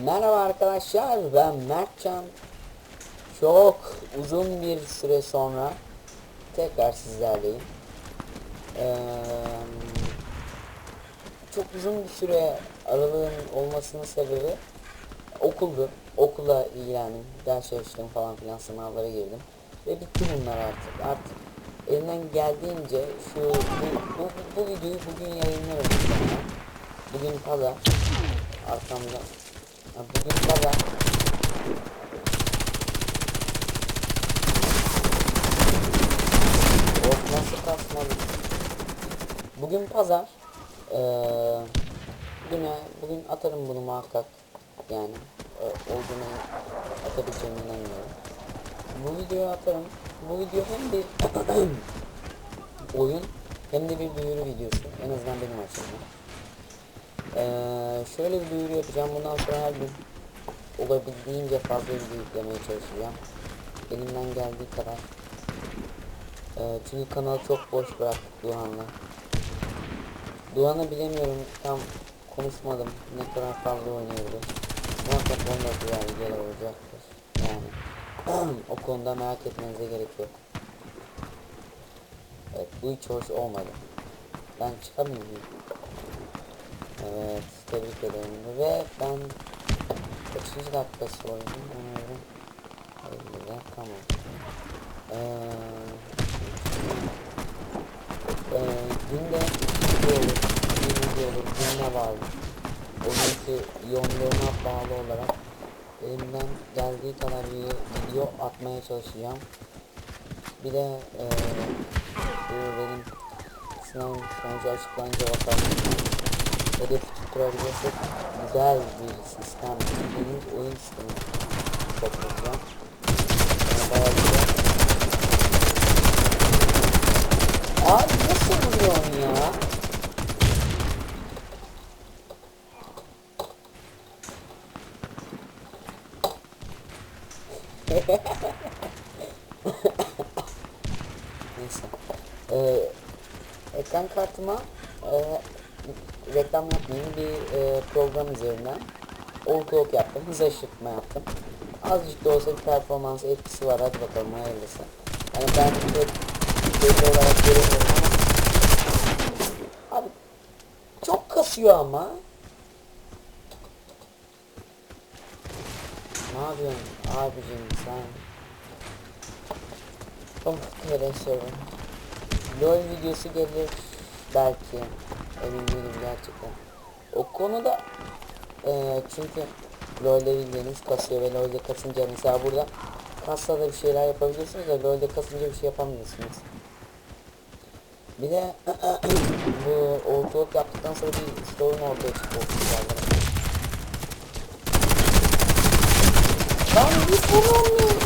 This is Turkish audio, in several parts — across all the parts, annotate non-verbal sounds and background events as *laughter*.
Merhaba arkadaşlar ben Mertcan. Çok uzun bir süre sonra tekrar sizlerleyim. Ee, Çok uzun bir süre aralığın olmasının sebebi okuldu. Okula ilgilendim, ders çalıştım falan filan sınavlara girdim Ve bitti bunlar artık. Artık elimden geldiğince şu bu, bu, bu videoyu bugün yayınlarım. Bugün pazar arkamda bugün pazar. Of nasıl kasmadı Bugün pazar ee, bugüne, Bugün atarım bunu muhakkak. Yani e, olduğunu atabileceğime inanıyorum. Bu videoyu atarım. Bu video hem bir *clears throat* oyun hem de bir duyuru videosu. En azından benim açımdan ee, şöyle bir duyuru yapacağım. Bundan sonra her gün olabildiğince fazla video yüklemeye çalışacağım. Elimden geldiği kadar. Ee, çünkü kanalı çok boş bıraktık Duhan'la. Duhan'ı bilemiyorum. Tam konuşmadım. Ne kadar fazla oynuyoruz. Muhakkak onda güzel videolar olacaktır. Yani *clears throat* o konuda merak etmenize gerek yok. Evet bu hiç hoş olmadı. Ben çıkamıyor muyum? Evet, tebrik ederim. Ve ben kaçıncı dakikası oyunun umarım 50'de tamam. Ee, e, günde video olur, bir olur, gününe bağlı. Oyuncu yoğunluğuna bağlı olarak elimden geldiği kadar bir video atmaya çalışacağım. Bir de e, benim sınavın sonucu açıklanınca bakalım hedef tutturabilirsek güzel bir sistem, bir oyun sistemi toplayacağım. Bayağı güzel. Abi nasıl vuruyorsun ya? *laughs* Neyse. Ee, ekran kartıma reklam yapmayayım bir e, program üzerinden overclock yaptım, hız aşırtma yaptım. Azıcık da olsa bir performans etkisi var hadi bakalım hayırlısı. Yani ben de belli olarak göremiyorum ama abi çok kasıyor ama. Ne yapıyorsun abicim sen? Of arkadaşlarım. LOL videosu gelir belki. Emin değilim gerçekten. O konuda eee çünkü LoL'de bildiğiniz kasıyor ve LoL'de kasınca mesela burada kasada bir şeyler yapabilirsiniz de LoL'de kasınca bir şey yapamıyorsunuz. Bir de *clears throat* bu ortalık yaptıktan sonra bir sorun ortaya kızlarla. Lan bir sorun mu?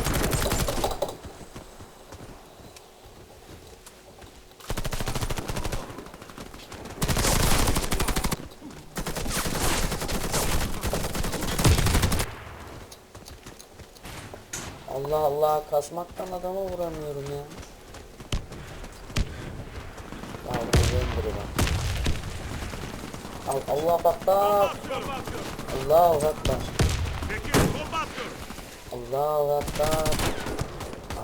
Allah Allah kasmaktan adama vuramıyorum ya. Ya bu render bak. Al Allah bak. Allah akbar. Allah akbar.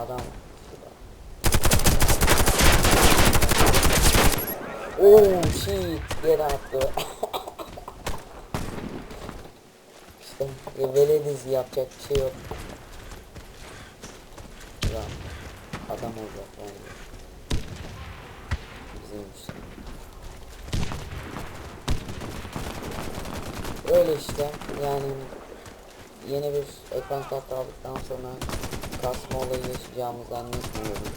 Adam. Oh shit yere attı. *laughs* işte e, velediz yapacak bir şey yok. Ya adam olacak yani. Bizim işte. Öyle işte yani yeni bir ekran kartı aldıktan sonra kasma olayı yaşayacağımızı zannetmiyorum.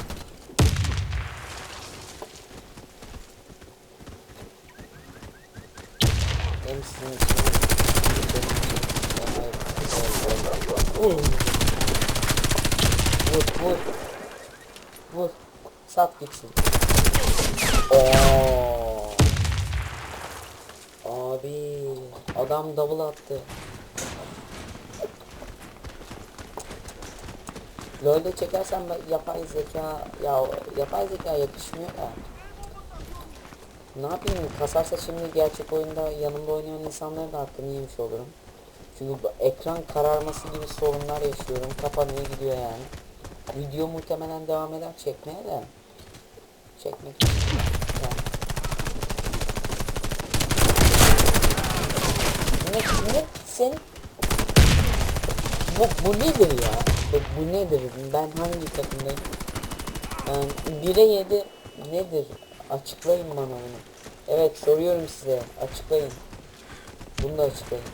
Hem sizin için hem benim için. Sat gitsin. Oo. Abi adam double attı. LoL'de çekersem ben yapay zeka ya yapay zeka yakışmıyor ya. Ne yapayım kasarsa şimdi gerçek oyunda yanımda oynayan insanların da hakkını yemiş olurum. Çünkü ekran kararması gibi sorunlar yaşıyorum. Kapanıyor gidiyor yani. Video muhtemelen devam eder çekmeye de. Çekmek. Ne, ne sen bu, bu nedir ya? Bu, bu nedir? Ben hangi takımdayım? Yani 1'e 7 nedir? Açıklayın bana bunu. Evet soruyorum size. Açıklayın. Bunu da açıklayın.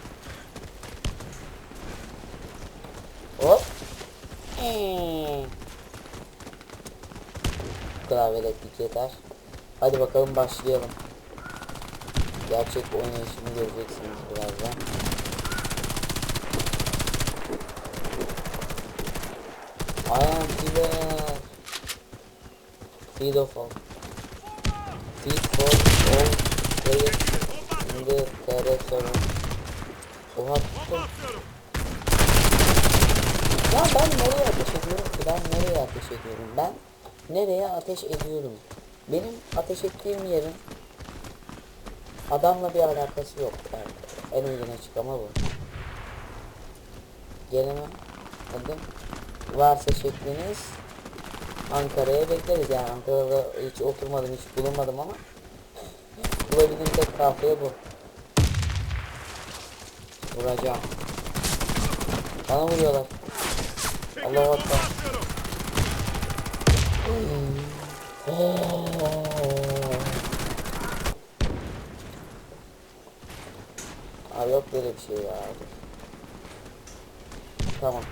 Hop. Eee. Kadar veletlik yeter. Hadi bakalım başlayalım. Gerçek oynayışımı göreceksiniz birazdan. Am killer. Feed of all. Feed for all players in the TR server. Oha tuttum. Ya ben nereye ateş ediyorum ki? Ben nereye ateş ediyorum? Ben nereye ateş ediyorum? Benim ateş ettiğim yerin adamla bir alakası yok. Yani en uygun açıklama bu. Gelemem. Hadi. Varsa şekliniz Ankara'ya bekleriz yani Ankara'da hiç oturmadım hiç bulunmadım ama bulabildiğim tek kafiye bu. Vuracağım. Bana vuruyorlar. Allah akbar. Abi yok böyle bir şey ya. Tamam.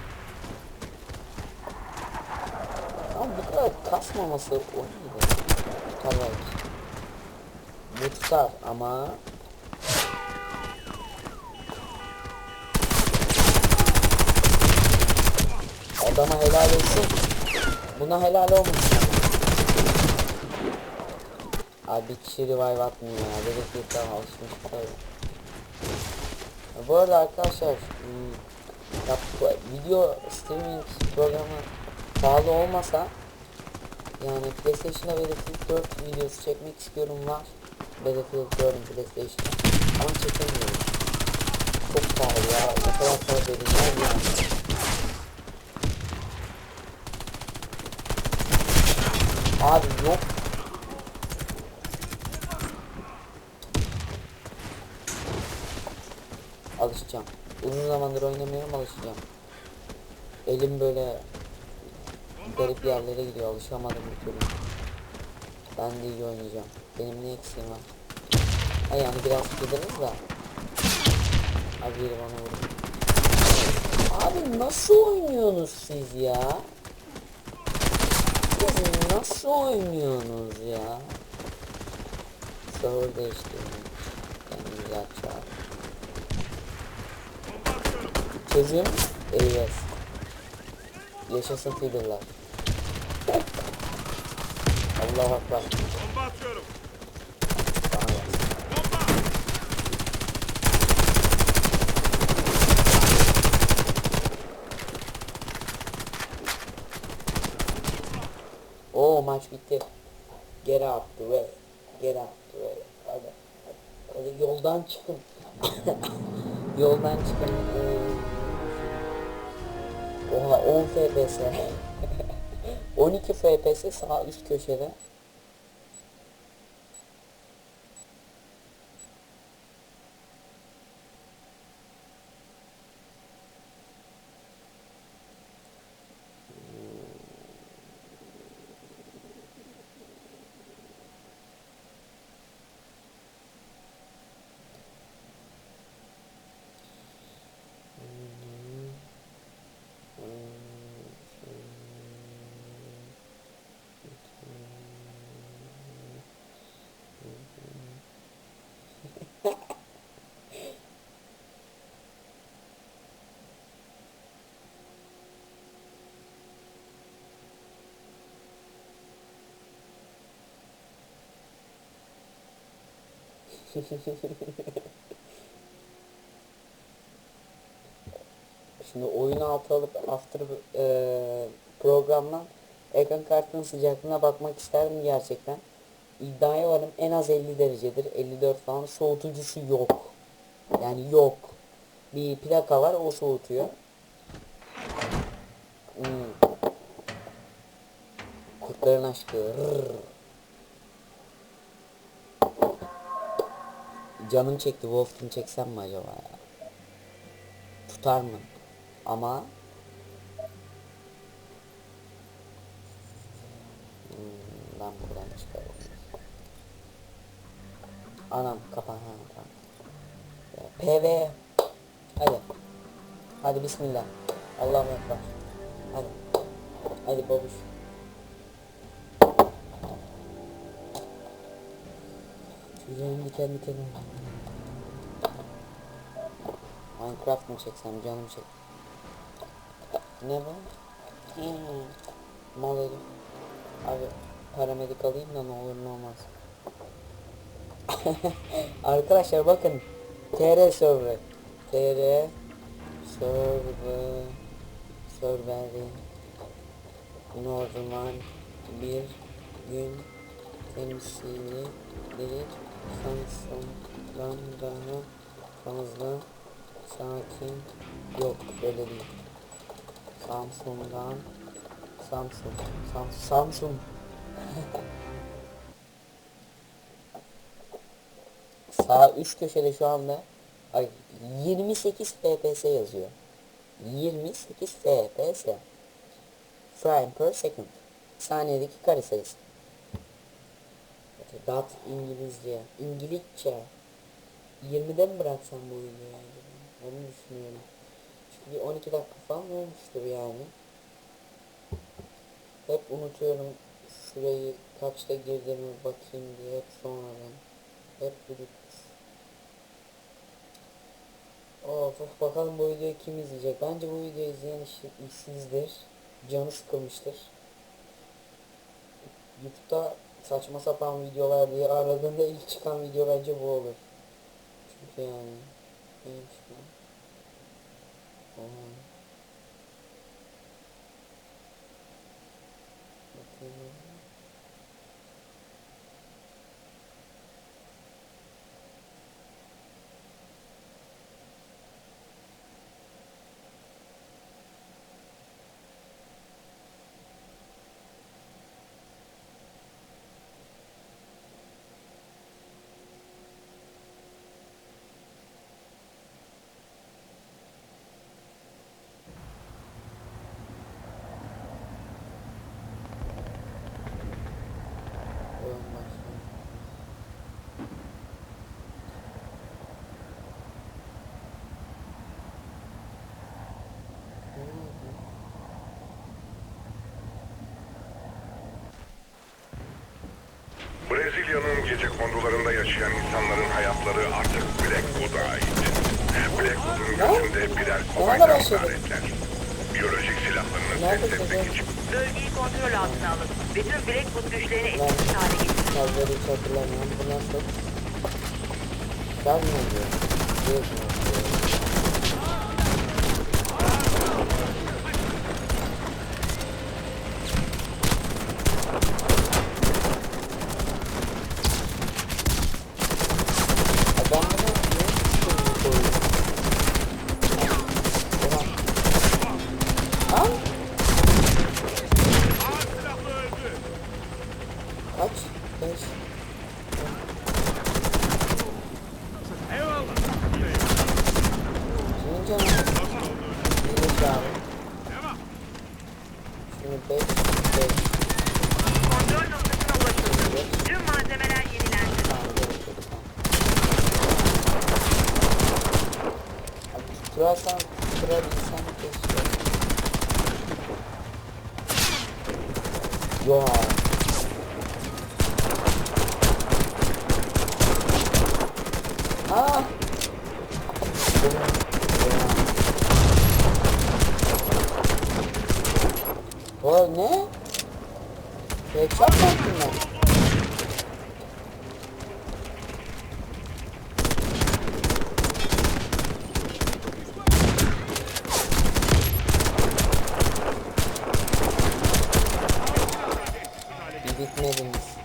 Ama bu kadar kasmaması o iyiydi. Tutar belki. Bu tutar ama Adama helal olsun. Buna helal olmuş. Abi bir kişi revive atmıyor ya. Dedektiften alışmış tabii. Bu arada arkadaşlar hmm, ya video streaming programı pahalı olmasa yani PlayStation'da Battlefield 4 videosu çekmek istiyorum var. Battlefield 4'ün PlayStation ama çekemiyorum. Çok pahalı ya. Ne kadar para vereceğim yani. Abi yok. Alışacağım. Uzun zamandır oynamıyorum alışacağım. Elim böyle garip yerlere gidiyor alışamadım bir türlü. Ben de iyi oynayacağım. Benim ne eksiğim var? Ha yani biraz gideriz da. Abi biri bana vurdu. Abi nasıl oynuyorsunuz siz ya? Siz nasıl oynuyorsunuz ya? Sahur değiştirdim. Güzel çağır. Çözüm evet. Yaşasın feederlar. *laughs* Allah akbar. Bomba atıyorum. Bana bak. Bomba. Oo maç bitti. Geri attı ve geri attı ve hadi, hadi, yoldan çıkın. *laughs* yoldan çıkın. Oha 10 FPS. 12 FPS sağ üst köşede. *laughs* Şimdi oyunu altı alıp after eee, programdan ekran kartının sıcaklığına bakmak isterdim gerçekten. İddiaya varım en az 50 derecedir. 54 falan soğutucusu yok. Yani yok. bir plaka var o soğutuyor. Hmm. Kurtların aşkı. Rrr. Canım çekti Wolf Team çeksem mi acaba ya? Tutar mı? Ama Hmm, ben buradan çıkarım. Anam kapan ha tamam. Ya, PV. Hadi. Hadi bismillah. Allahu ekber. Hadi. Hadi babuş. Tüylerim diken diken oldu. Minecraft mı çeksem canım çek. Ne bu? Hmm. Mal herif. Abi paramedik alayım da ne olur ne olmaz. *laughs* Arkadaşlar bakın. TR server. TR server serveri normal bir gün temsili değil Samsung'dan daha fazla sakin yok öyle değil Samsung'dan Samsung Sam Samsung *laughs* Sağ üst köşede şu anda ay 28 fps yazıyor. 28 fps. Frame per second. Saniyedeki kare sayısı. Dat İngilizce. İngilizce. 20'de mi bıraksam bu videoyu acaba? Onu düşünüyorum. Çünkü 12 dakika falan olmuştur yani. Hep unutuyorum şurayı kaçta girdiğimi bakayım diye hep sonradan. Hep birlikte. Of of bakalım bu videoyu kim izleyecek. Bence bu videoyu izleyen işsizdir. Canı sıkılmıştır. Youtube'da saçma sapan videolar diye aradığında ilk çıkan video bence bu olur. Çünkü yani neymiş bu? Oha. Bakayım. Oyun başlıyor. Ne oldu? Brezilya'nın gece kondularında yaşayan insanların hayatları artık Blackwood'a ait. Blackwood'un göğsünde birer başladı? işaretler. Biyolojik silahlarını test etmek için Bölgeyi kontrol altına alın. Bütün Blackwood güçlerini Ben etkisiz hale getirin. fazla hiç hatırlamıyorum. Bu nasıl? Gaz mı oluyor? Mu? Adam bunu ne sıkıntı koyuyor? Ulan. Al. Kaç? Beş. Senin canın. Yürüyüş abi. Şimdi beş, beş. Kontrol noktasına ulaşıldı. Tüm malzemeler yenilendi. Tamam, gerek yok, tamam. Abi tutturarsan tutturabilsem keşke. Yo. Aa. O ne? Headshot mı attın lan? Bir bitmediniz.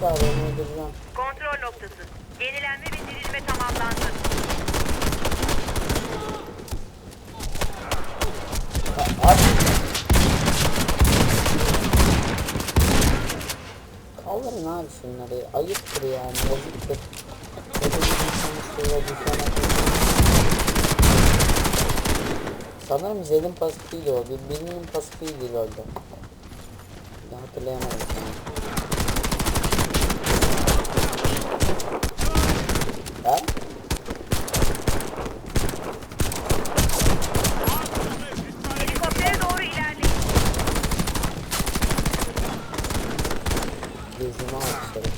Çağırıyor onu öldüreceğim. Kontrol noktası. Yenilenme ve dirilme tamamlandı. Aç. Kaldırın abi şunları. Ayıptır yani. Yazıktır. Sanırım Zed'in pasifiydi o. Bir, birinin pasifiydi. Bir hatırlayamadım yani. Ben? Helikoptere doğru ilerleyin. Gözümü almışlarım.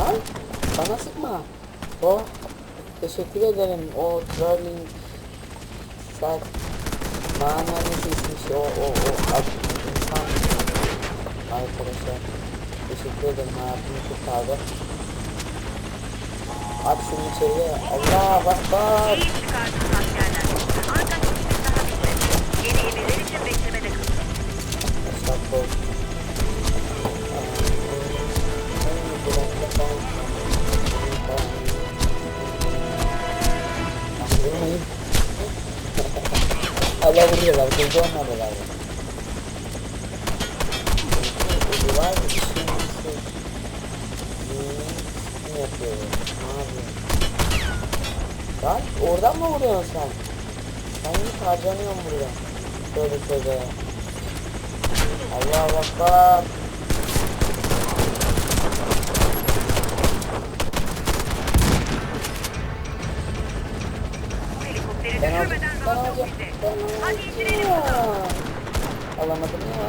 Lan bana sıkma. O teşekkür ederim. O trolling sen mananesi ismiş o o o ad, insan arkadaşlar. Teşekkür ederim hayatımı kurtardı. At şunu içeriye. Allah bak bak. İyi iş çıkardınız askerler. Ancak işimiz daha bitmedi. Yeni emirler için beklemede kalın. Başak bol. Vurmayın. Hala vuruyorlar. Gözü olmadılar. Bu var bir şey nasıl? Ne yapıyor? Ne yapıyor? Lan oradan mı vuruyorsun sen? Ben hiç harcanıyorum burada. Tövbe tövbe. Allah helikopteri Ben alacağım. Ben alacağım. Ben alacağım. Alamadım ya.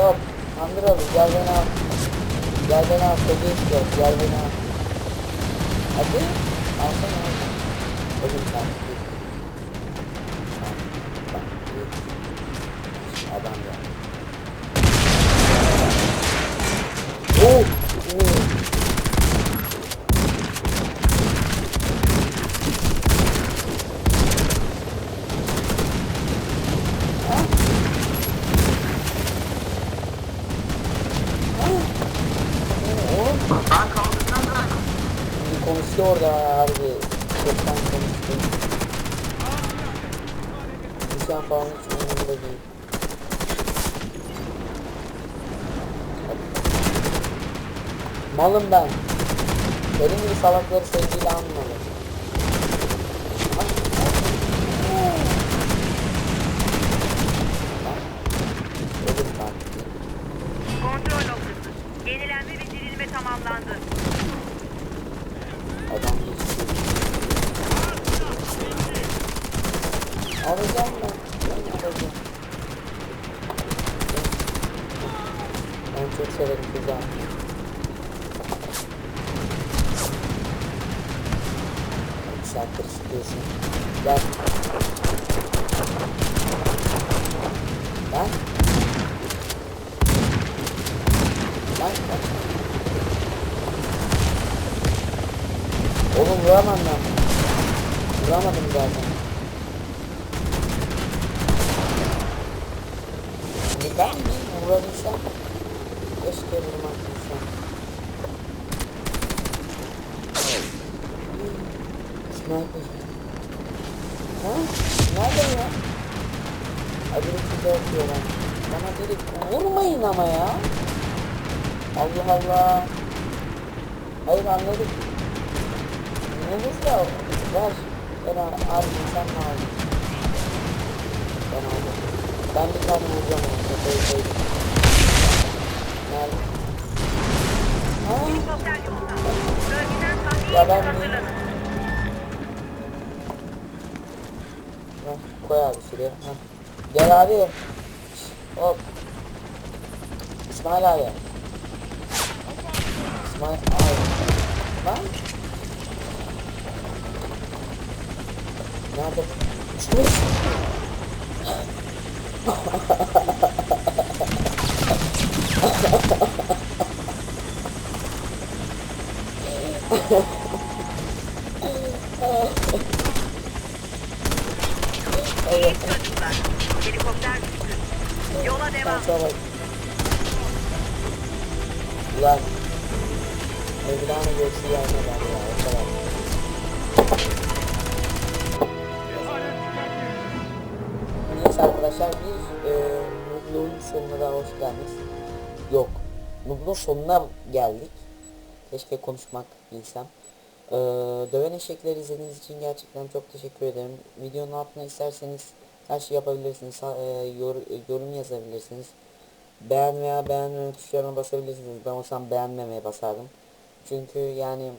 Hop. Andır abi gel beni al. Gel beni al. Koca istiyor. Gel beni al. Hadi. Alsana. Oğlum sen. git. Bak, git. Adam ya. Oh! Oh! Oğlum. Konuştu orada harbi. Çoktan konuştu. Nişan falan hiç umurumda değil. Malım ben. Benim gibi salakları sevgiyle anmalı. Ölüm taklidi. Kontrol noktası. Yenilenme ve dirilme tamamlandı. Adam geçti. Alacağım. Ben alacağım. Ben çok severim kızı. Saattir sıkıyorsun. Gel. Lan. Lan. Oğlum vuramam ben. Vuramadım zaten. Şimdi ben bir vurabilsem. Keşke vurmadıysam. Sniper. Ha? Nerede ya? Haberi size atıyorlar. Bana dedik vurmayın ama ya. Allah Allah. Hayır anladık. Nefes de ver. Ben abi sen mi aldın? Ben aldım. Ben bir tane vuracağım. Kafayı koydum. Nerede? Ha? Ya ben- koy abi şuraya. Ha. Gel abi. Hop. İsmail abi. İsmail abi. Lan. Nerede? İsmail. *laughs* Neyse arkadaşlar bir e, Nublu'nun sonuna da hoş geldiniz. Yok. Nublu'nun sonuna geldik. Keşke konuşmak bilsem. Ee, döven eşekleri izlediğiniz için gerçekten çok teşekkür ederim. Videonun altına isterseniz her şey yapabilirsiniz. Ha- e, yor- yorum yazabilirsiniz. Beğen veya beğenmeme tuşlarına basabilirsiniz. Ben olsam beğenmemeye basardım. Çünkü yani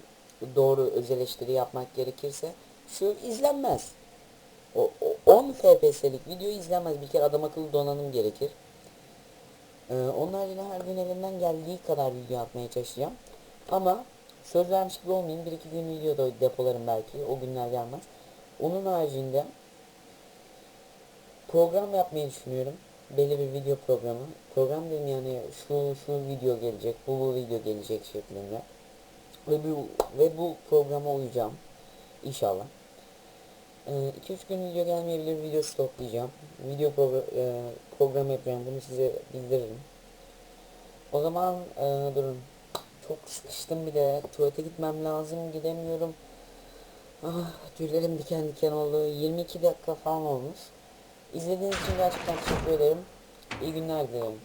doğru öz yapmak gerekirse şu izlenmez. O, o 10 FPS'lik video izlenmez. Bir kere adam akıllı donanım gerekir. Ee, onun haricinde her gün elimden geldiği kadar video atmaya çalışacağım. Ama söz vermiş gibi olmayayım. Bir iki gün video da depolarım belki. O günler gelmez. Onun haricinde program yapmayı düşünüyorum. Belli bir video programı. Program dedim yani şu şu video gelecek, bu bu video gelecek şeklinde. Ve bu ve bu programa uyacağım. İnşallah. 2-3 gün video gelmeyebilir video stoklayacağım. Video progr- e, program yapacağım. Bunu size bildiririm. O zaman e, durun. Çok sıkıştım bir de. Tuvalete gitmem lazım. Gidemiyorum. Ah, tüylerim diken diken oldu. 22 dakika falan olmuş. İzlediğiniz için gerçekten teşekkür ederim. İyi günler dilerim.